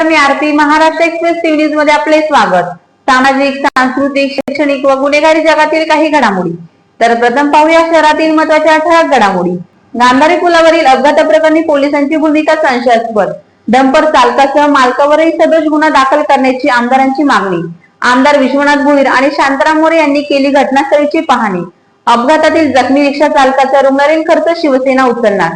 नमस्कार मी Aarti Maharashtra express TV न्यूजमध्ये आपले स्वागत. सामाजिक सांस्कृतिक शैक्षणिक व गुन्हेगारी जगातील काही घडामोडी. तर प्रथम पाहूया शहरातील महत्त्वाच्या ठळक घडामोडी. गांधारी पुलावरील अपघात प्रकरणी पोलिसांची भूमिका संशयास्पद. डंपर चालकासह मालकावरही सदोष गुन्हा दाखल करण्याची आमदारांची मागणी. आमदार विश्वनाथ भुईर आणि शांताराम मोरे यांनी केली घटनास्थळीची पाहणी. अपघातातील जखमी रिक्षा चालकाचा रुग्णालयीन खर्च शिवसेना उचलणार.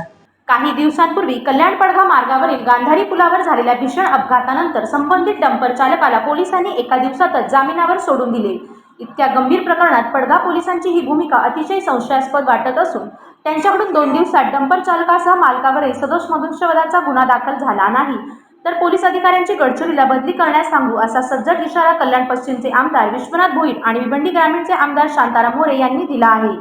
काही दिवसांपूर्वी कल्याण पडघा मार्गावरील गांधारी पुलावर झालेल्या भीषण अपघातानंतर संबंधित डंपर चालकाला पोलिसांनी एका दिवसातच जामिनावर सोडून दिले. इतक्या गंभीर प्रकरणात पडघा पोलिसांची ही भूमिका अतिशय संशयास्पद वाटत असून त्यांच्याकडून दोन दिवसात डंपर चालकासह मालकावरही सदोष मनुष्यवधाचा गुन्हा दाखल झाला नाही. तर पोलीस अधिकाऱ्यांची गडचिरोलीला बदली करण्यास सांगू असा सज्जड इशारा कल्याण पश्चिमचे आमदार विश्वनाथ भोईर आणि भिवंडी ग्रामीणचे आमदार शांताराम मोरे यांनी दिला आहे.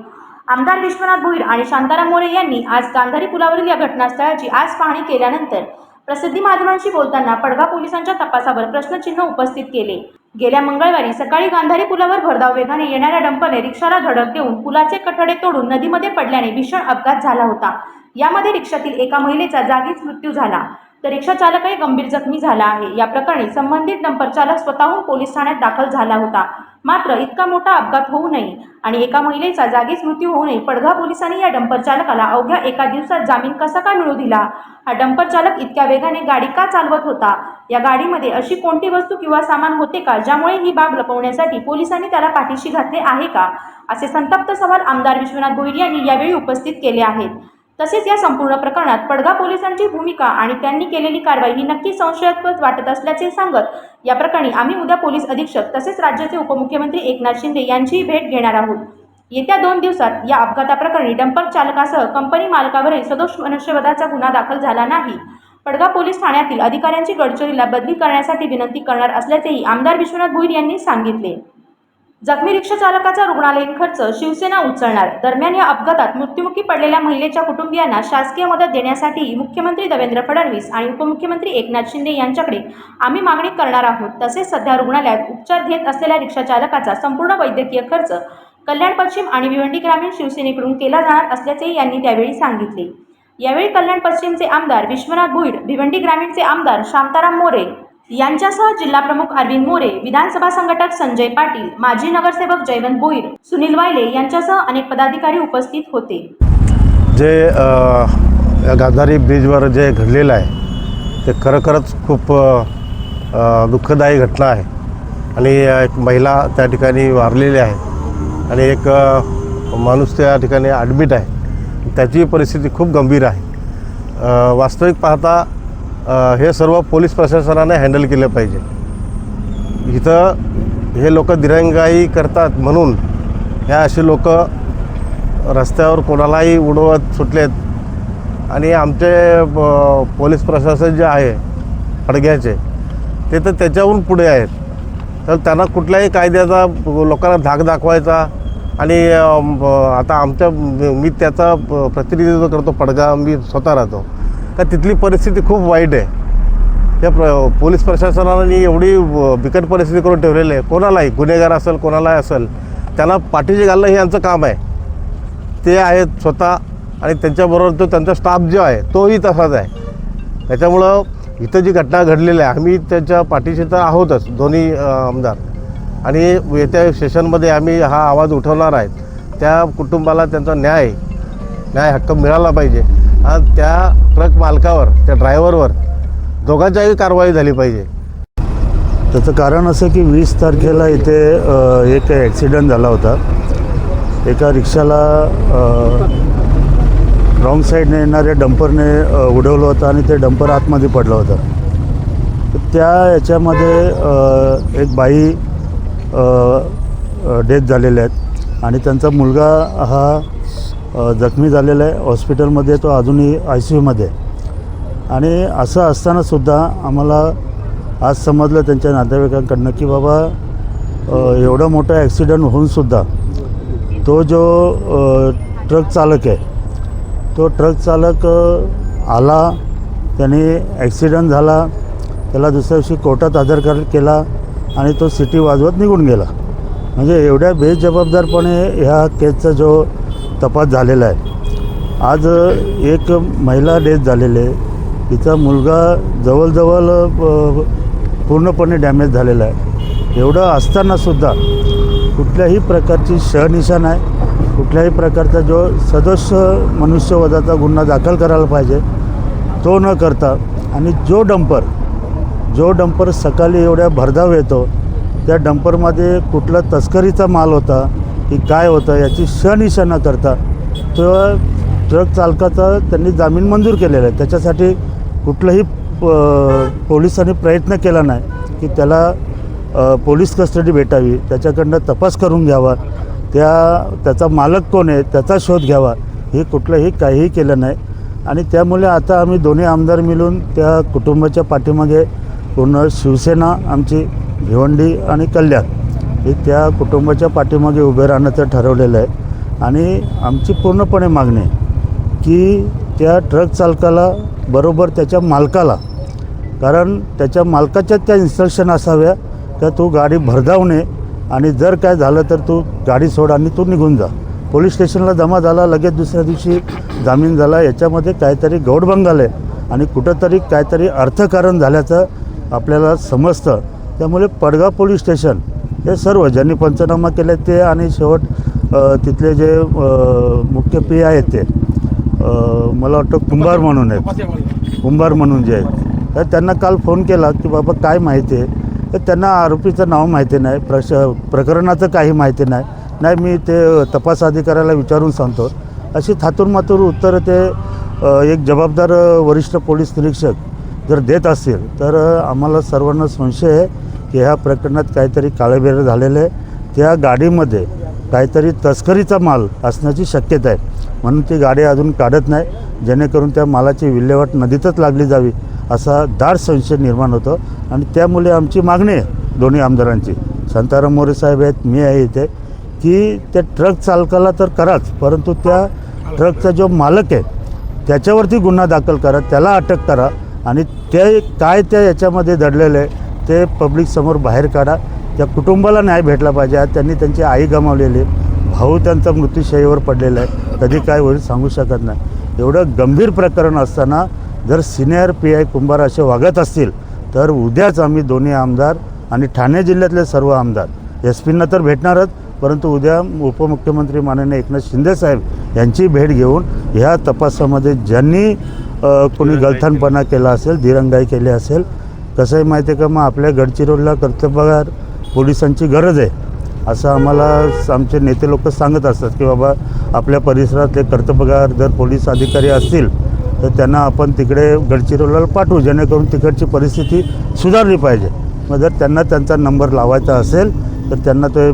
आमदार विश्वनाथ भोईर आणि शांताराम मोरे यांनी आज गांधारी पुलावरील या घटनास्थळाची आज पाहणी केल्यानंतर प्रसिद्धी माध्यमांशी बोलताना पडगा पोलिसांच्या तपासावर प्रश्नचिन्ह उपस्थित केले. गेल्या मंगळवारी सकाळी गांधारी पुलावर भरधाव वेगाने येणाऱ्या डंपने रिक्षाला धडक देऊन पुलाचे कठडे तोडून नदीमध्ये पडल्याने भीषण अपघात झाला होता. यामध्ये रिक्षातील एका महिलेचा जागीच मृत्यू झाला. तर रिक्षा चालकही गंभीर जखमी झाला आहे. या प्रकरणी संबंधित डंपर चालक स्वतःहून पोलीस ठाण्यात दाखल झाला होता. मात्र इतका मोठा अपघात होऊ नये आणि एका महिलेचा जागीच मृत्यू होऊ नये पडघा पोलिसांनी या डंपर चालकाला अवघ्या एका दिवसात जामीन कसा काय मिळू दिला? हा डंपर चालक इतक्या वेगाने गाडी का चालवत होता? या गाडीमध्ये अशी कोणती वस्तू किंवा सामान होते का ज्यामुळे ही बाब लपवण्यासाठी पोलिसांनी त्याला पाठीशी घातले आहे का? असे संतप्त सवाल आमदार विश्वनाथ भोईर यांनी यावेळी उपस्थित केले आहेत. तसेच या संपूर्ण प्रकरणात पडगा पोलिसांची भूमिका आणि त्यांनी केलेली कारवाई ही नक्की संशयास्पद वाटत असल्याचे सांगत या प्रकरणी आम्ही उद्या पोलीस अधीक्षक तसेच राज्याचे उपमुख्यमंत्री एकनाथ शिंदे यांचीही भेट घेणार आहोत. येत्या दोन दिवसात या अपघाताप्रकरणी डंपर चालकासह कंपनी मालकावरील सदोष मनुष्यवधाचा गुन्हा दाखल झाला नाही. पडगा पोलीस ठाण्यातील अधिकाऱ्यांची गडचिरोलीला बदली करण्यासाठी विनंती करणार असल्याचेही आमदार विश्वनाथ भोईर यांनी सांगितले. जखमी रिक्षा चालकाचा रुग्णालयीन खर्च शिवसेना उचलणार. दरम्यान या अपघातात मृत्युमुखी पडलेल्या महिलेच्या कुटुंबियांना शासकीय मदत देण्यासाठी मुख्यमंत्री देवेंद्र फडणवीस आणि उपमुख्यमंत्री एकनाथ शिंदे यांच्याकडे आम्ही मागणी करणार आहोत. तसेच सध्या रुग्णालयात उपचार घेत असलेल्या रिक्षा चालकाचा संपूर्ण वैद्यकीय खर्च कल्याण पश्चिम आणि भिवंडी ग्रामीण शिवसेनेकडून केला जाणार असल्याचेही यांनी त्यावेळी सांगितले. यावेळी कल्याण पश्चिमचे आमदार विश्वनाथ भुईड भिवंडी ग्रामीणचे आमदार शांताराम मोरे यांच्यासह जिल्हाप्रमुख अरविंद मोरे विधानसभा संघटक संजय पाटील माजी नगरसेवक जयवंत भोईर सुनील वायले यांच्यासह अनेक पदाधिकारी उपस्थित होते. जे गांधारी ब्रिजवर जे घडलेलं आहे ते खरोखरच खूप दुःखदायी घटना आहे. आणि एक महिला त्या ठिकाणी वारलेली आहे. आणि एक माणूस त्या ठिकाणी ॲडमिट आहे. त्याची परिस्थिती खूप गंभीर आहे. वास्तविक पाहता हे सर्व पोलीस प्रशासनाने हँडल केलं पाहिजे. इथं हे लोक दिरंगाई करतात म्हणून ह्या असे लोक रस्त्यावर कोणालाही उडवत सुटलेत. आणि आमचे ब- पोलीस प्रशासन जे आहे फडग्याचे ते तर त्याच्याहून पुढे आहेत. तर त्यांना कुठल्याही कायद्याचा लोकांना धाक दाखवायचा आणि आता आमच्या मी त्याचा प- प्रतिनिधित्व करतो पडगा मी स्वतः राहतो. का तिथली परिस्थिती खूप वाईट आहे. त्या प्र पोलीस प्रशासनाने एवढी बिकट परिस्थिती करून ठेवलेली आहे कोणालाही गुन्हेगार असेल कोणालाही असेल त्यांना पाठीशी घालणं हे यांचं काम आहे. ते आहेत स्वतः आणि त्यांच्याबरोबर तो त्यांचा स्टाफ जो आहे तोही तसाच आहे. त्याच्यामुळं इथं जी घटना घडलेली आहे आम्ही त्याच्या पाठीशी तर आहोतच दोन्ही आमदार. आणि येत्या सेशनमध्ये आम्ही हा आवाज उठवणार आहेत. त्या कुटुंबाला त्यांचा न्याय न्याय हक्क मिळाला पाहिजे. आणि त्या ट्रक मालकावर त्या ड्रायव्हरवर दोघांच्याही कारवाई झाली पाहिजे. त्याचं कारण असं की वीस तारखेला इथे एक ॲक्सिडेंट झाला होता. एका रिक्षाला रॉंग साईडने येणाऱ्या डंपरने उडवलं होतं आणि ते डंपर आतमध्ये पडलं होतं. त्या याच्यामध्ये एक बाई डेथ झालेल्या आहेत आणि त्यांचा मुलगा हा जखमी झालेला आहे. हॉस्पिटलमध्ये तो अजूनही आय सी यूमध्ये आहे. आणि असं असतानासुद्धा आम्हाला आज समजलं त्यांच्या नातेवाईकांकडनं की बाबा एवढा मोठा ॲक्सिडेंट होऊनसुद्धा तो जो ट्रक चालक आहे तो ट्रक चालक आला त्याने ॲक्सिडेंट झाला त्याला दुसऱ्या दिवशी कोर्टात हजर कर केला आणि तो सिटी वाजवत निघून गेला. म्हणजे एवढ्या बेजबाबदारपणे ह्या केसचा जो तपास झालेला आहे. आज एक महिला डेथ झालेली आहे. तिचा मुलगा जवळजवळ पूर्णपणे डॅमेज झालेला आहे. एवढं असतानासुद्धा कुठल्याही प्रकारची शहनिशा नाही कुठल्याही प्रकारचा जो सदस्य मनुष्यवधाचा गुन्हा दाखल करायला पाहिजे तो न करता आणि जो डंपर जो डंपर सकाळी एवढ्या भरधाव येतो त्या डंपरमध्ये कुठला तस्करीचा माल होता की काय होतं याची शनिशा न करता. तो ट्रक चालकाचा त्यांनी जामीन मंजूर केलेला आहे. त्याच्यासाठी कुठलंही प- पोलिसांनी प्रयत्न केला नाही की त्याला पोलीस कस्टडी भेटावी. त्याच्याकडनं तपास करून घ्यावा. त्या त्याचा मालक कोण आहे त्याचा शोध घ्यावा. हे कुठलंही काहीही केलं नाही. आणि त्यामुळे आता आम्ही दोन्ही आमदार मिळून त्या कुटुंबाच्या पाठीमागे पूर्ण शिवसेना आमची भिवंडी आणि कल्याण हे त्या कुटुंबाच्या पाठीमागे उभे राहण्याचं ठरवलेलं आहे. आणि आमची पूर्णपणे मागणी आहे की त्या ट्रक चालकाला बरोबर त्याच्या मालकाला कारण त्याच्या मालकाच्या त्या इन्स्ट्रक्शन असाव्या का तू गाडी भरधावणे आणि जर काय झालं तर तू गाडी सोड आणि तू निघून जा. पोलीस स्टेशनला जमा झाला लगेच दुसऱ्या दिवशी जामीन झाला. याच्यामध्ये काहीतरी गौडबंगाल आहे आणि कुठंतरी काहीतरी अर्थकारण झाल्याचं आपल्याला समजतं. त्यामुळे पडगाव पोलीस स्टेशन हे सर्व ज्यांनी पंचनामा केले ते आणि शेवट तिथले जे मुख्य पी आहेत ते मला वाटतं कुंभार म्हणून आहेत. कुंभार म्हणून जे आहेत. तर त्यांना काल फोन केला की बाबा काय माहिती आहे? तर त्यांना आरोपीचं नाव माहिती नाही प्रश प्रकरणाचं काही माहिती नाही. नाही मी ते तपास अधिकाऱ्याला विचारून सांगतो. अशी थातूर मातूर ते एक जबाबदार वरिष्ठ पोलीस निरीक्षक जर देत असतील तर आम्हाला सर्वांना संशय आहे. की ह्या प्रकरणात काहीतरी काळेबेर झालेलं आहे. त्या गाडीमध्ये काहीतरी तस्करीचा माल असण्याची शक्यता आहे. म्हणून ती गाडी अजून काढत नाही. जेणेकरून त्या मालाची विल्हेवाट नदीतच लागली जावी असा दाट संशय निर्माण होतो. आणि त्यामुळे आमची मागणी आहे दोन्ही आमदारांची. संताराम मोरे साहेब आहेत मी आहे इथे. की त्या ट्रक चालकाला तर कराच परंतु त्या ट्रकचा जो मालक आहे त्याच्यावरती गुन्हा दाखल करा त्याला अटक करा. आणि ते काय त्या याच्यामध्ये दडलेलं आहे ते पब्लिकसमोर बाहेर काढा. त्या कुटुंबाला न्याय भेटला पाहिजे. आज त्यांनी त्यांची आई गमावलेली आहे. भाऊ त्यांचा मृत्यूशयीवर पडलेला आहे. कधी काय होईल सांगू शकत नाही. एवढं गंभीर प्रकरण असताना जर सिनियर पी आय कुंभार असे वागत असतील तर उद्याच आम्ही दोन्ही आमदार आणि ठाणे जिल्ह्यातले सर्व आमदार एस पींना तर भेटणारच परंतु उद्या उपमुख्यमंत्री माननीय एकनाथ शिंदेसाहेब यांची भेट घेऊन ह्या तपासामध्ये ज्यांनी कोणी गलथानपणा केला असेल दिरंगाई केली असेल कसं आहे माहिती आहे का मग आपल्या गडचिरोलीला कर्तव्यगार पोलिसांची गरज आहे. असं आम्हाला आमचे नेते लोक सांगत असतात की बाबा आपल्या परिसरातले कर्तव्यगार जर पोलीस अधिकारी असतील तर त्यांना आपण तिकडे गडचिरोलीला पाठवू जेणेकरून तिकडची परिस्थिती सुधारली पाहिजे. मग जर त्यांना त्यांचा नंबर लावायचा असेल तर त्यांना ते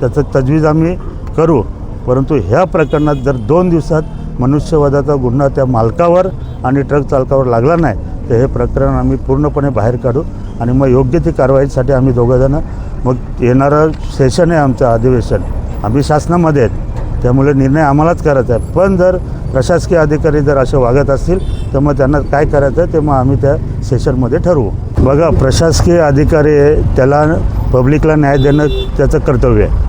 त्याचं तजवीज आम्ही करू. परंतु ह्या प्रकरणात जर दोन दिवसात मनुष्यवधाचा गुन्हा त्या मालकावर आणि ट्रक चालकावर लागला नाही तर हे प्रकरण आम्ही पूर्णपणे बाहेर काढू आणि मग योग्य ती कारवाईसाठी आम्ही दोघंजणं मग येणारं सेशन आहे आमचं अधिवेशन. आम्ही शासनामध्ये आहेत. त्यामुळे निर्णय आम्हालाच करायचा आहे. पण जर प्रशासकीय अधिकारी जर असे वागत असतील तर मग त्यांना काय करायचं आहे ते मग आम्ही त्या सेशनमध्ये ठरवू. बघा प्रशासकीय अधिकारी त्याला पब्लिकला न्याय देणं त्याचं कर्तव्य आहे.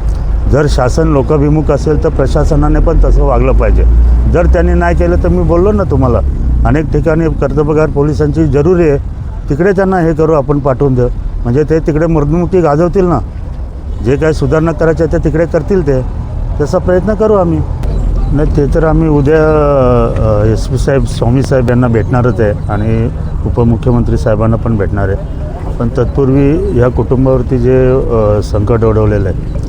जर शासन लोकाभिमुख असेल तर प्रशासनाने पण तसं वागलं पाहिजे. जर त्यांनी नाही केलं तर मी बोललो ना तुम्हाला. अनेक ठिकाणी कर्तबगार पोलिसांची जरुरी आहे. तिकडे त्यांना हे करू आपण पाठवून देऊ. म्हणजे ते तिकडे मर्दमुक्ती गाजवतील ना. जे काही सुधारणा करायच्या ते तिकडे करतील ते. तसा प्रयत्न करू आम्ही. नाही ते तर आम्ही उद्या एस पी साहेब स्वामी साहेब यांना भेटणारच आहे. आणि उपमुख्यमंत्री साहेबांना पण भेटणार आहे. पण तत्पूर्वी ह्या कुटुंबावरती जे संकट ओढवलेलं आहे.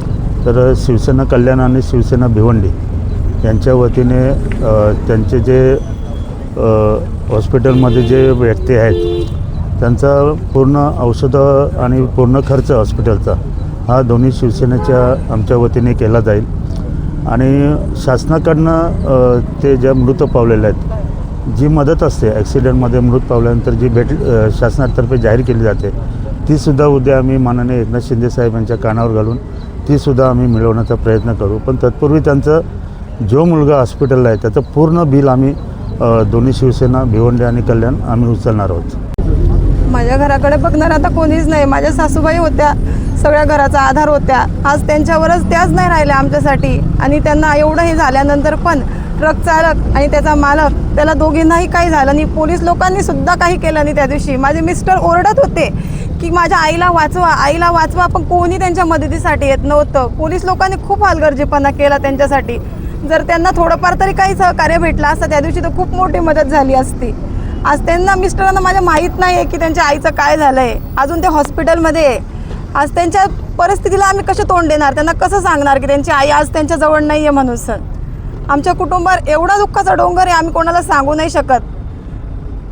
तर शिवसेना कल्याण आणि शिवसेना भिवंडी यांच्या वतीने त्यांचे जे हॉस्पिटलमध्ये जे व्यक्ती आहेत त्यांचा पूर्ण औषधं आणि पूर्ण खर्च हॉस्पिटलचा हा दोन्ही शिवसेनेच्या आमच्या वतीने केला जाईल. आणि शासनाकडनं ते ज्या मृत पावलेले आहेत जी मदत असते ॲक्सिडेंटमध्ये मृत पावल्यानंतर जी भेट शासनातर्फे जाहीर केली जाते तीसुद्धा उद्या आम्ही माननीय एकनाथ शिंदे साहेब यांच्या कानावर घालून तीसुद्धा आम्ही मिळवण्याचा प्रयत्न करू. पण तत्पूर्वी त्यांचं जो मुलगा हॉस्पिटलला आहे त्याचं पूर्ण बिल आम्ही दोन्ही शिवसेना भिवंडी आणि कल्याण आम्ही उचलणार आहोत. माझ्या घराकडे बघणार आता कोणीच नाही. माझ्या सासूबाई होत्या सगळ्या घराचा आधार होत्या. आज त्यांच्यावरच त्याच नाही राहिल्या आमच्यासाठी. आणि त्यांना एवढं हे झाल्यानंतर पण ट्रक चालक आणि त्याचा मालक त्याला दोघींनाही काही झालं नाही. पोलीस लोकांनी सुद्धा काही केलं नाही त्या दिवशी. माझे मिस्टर ओरडत होते की माझ्या आईला वाचवा आईला वाचवा पण कोणी त्यांच्या मदतीसाठी येत नव्हतं. पोलीस लोकांनी खूप हलगर्जीपणा केला त्यांच्यासाठी. जर त्यांना थोडंफार तरी काही सहकार्य भेटलं असतं त्या दिवशी तर खूप मोठी मदत झाली असती. आज त्यांना मिस्टरांना माझ्या माहीत नाही आहे की त्यांच्या आईचं काय झालं आहे अजून ते हॉस्पिटलमध्ये आहे. आज त्यांच्या परिस्थितीला आम्ही कसे तोंड देणार? त्यांना कसं सांगणार की त्यांची आई आज त्यांच्याजवळ नाही आहे म्हणून सर आमच्या कुटुंबावर एवढा दुःखाचा डोंगर आहे आम्ही कोणाला सांगू नाही शकत.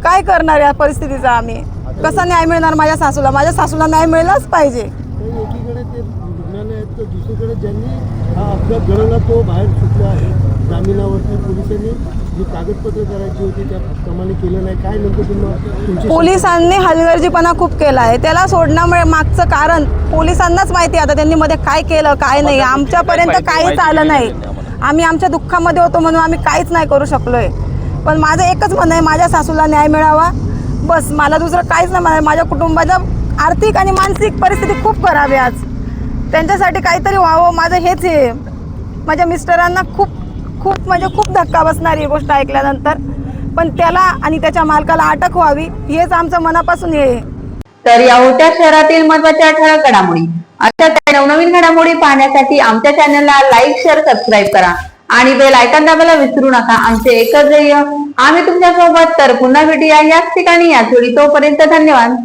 काय करणार या परिस्थितीचा आम्ही? कसा न्याय मिळणार माझ्या सासूला? माझ्या सासूला न्याय मिळलाच पाहिजे तर एकीकडे ते रुग्णालय आहेत तर दुसरीकडे ज्यांनी हा अपघात घडवला तो बाहेर सुटला आहे. जामिनावरती पोलिसांनी जी कागदपत्र करायची होती त्या प्रमाणे केलं नाही. काय नेमकं तुम्हाला तुमची पोलिसांनी हलगर्जीपणा खूप केला आहे. त्याला सोडण्यामुळे मागचं कारण पोलिसांनाच माहिती आहे आता त्यांनी मध्ये काय केलं काय नाही. आमच्यापर्यंत काहीच आलं नाही. आम्ही आमच्या दुःखामध्ये होतो म्हणून आम्ही काहीच नाही करू शकलोय. पण माझं एकच म्हणणं आहे माझ्या सासूला न्याय मिळावा. बस मला दुसरं काहीच नाही. माझ्या कुटुंबाचं आर्थिक आणि मानसिक परिस्थिती खूप खराब आहे आज. त्यांच्यासाठी काहीतरी व्हावं माझं हेच आहे. माझ्या मिस्टरांना खूप खूप म्हणजे खूप धक्का बसणारी ही गोष्ट ऐकल्यानंतर. पण त्याला आणि त्याच्या मालकाला अटक व्हावी हेच आमचं मनापासून हे आहे. तर या होत्या शहरातील महत्त्वाच्या ठळक घडामोडी. अशा काही नवनवीन घडामोडी पाहण्यासाठी आमच्या चॅनलला लाईक शेअर सबस्क्राईब करा. आणि बेल आयकॉन दाबायला विसरू नका. आमचे एकच ध्येय आम्ही तुमच्यासोबत तर पुन्हा भेटूया याच ठिकाणी. या थोडी तोपर्यंत धन्यवाद.